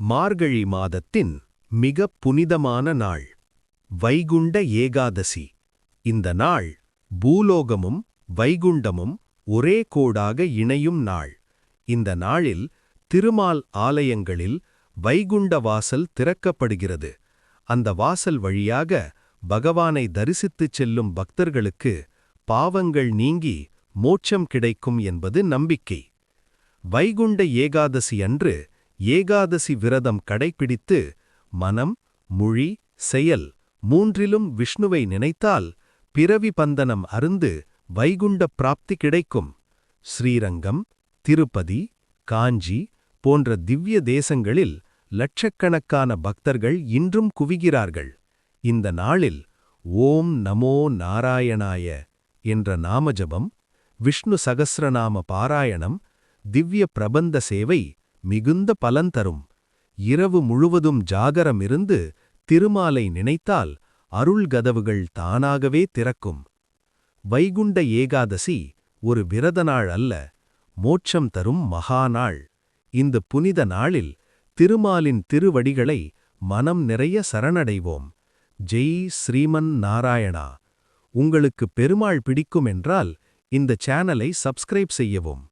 மார்கழி மாதத்தின் மிக புனிதமான நாள் வைகுண்ட ஏகாதசி. இந்த நாள் பூலோகமும் வைகுண்டமும் ஒரே கோடாக இணையும் நாள். இந்த நாளில் திருமால் ஆலயங்களில் வைகுண்ட வாசல் திறக்கப்படுகிறது. அந்த வாசல் வழியாக பகவானை தரிசித்துச் செல்லும் பக்தர்களுக்கு பாவங்கள் நீங்கி மோட்சம் கிடைக்கும் என்பது நம்பிக்கை. வைகுண்ட ஏகாதசி அன்று ஏகாதசி விரதம் கடைப்பிடித்து மனம் மொழி செயல் மூன்றிலும் விஷ்ணுவை நினைத்தால் பிறவி பந்தனம் அருந்து வைகுண்ட பிராப்தி கிடைக்கும். ஸ்ரீரங்கம் திருப்பதி காஞ்சி போன்ற திவ்ய தேசங்களில் லட்சக்கணக்கான பக்தர்கள் இன்றும் குவிகிறார்கள். இந்த நாளில் ஓம் நமோ நாராயணாய என்ற நாமஜபம் விஷ்ணு சகசிரநாம பாராயணம் திவ்ய பிரபந்த சேவை மிகுந்த பலன் தரும். இரவு முழுவதும் ஜாகரம் இருந்து திருமாலை நினைத்தால் அருள் கதவுகள் தானாகவே திறக்கும். வைகுண்ட ஏகாதசி ஒரு விரத நாள் அல்ல மோட்சம் தரும் மகாநாள். இந்த புனித நாளில் திருமாலின் திருவடிகளை மனம் நிறைய சரணடைவோம். ஜெய் ஸ்ரீமன் நாராயணா உங்களுக்கு பெருமாள் பிடிக்கும் என்றால் இந்த சேனலை சப்ஸ்கிரைப் செய்யவும்.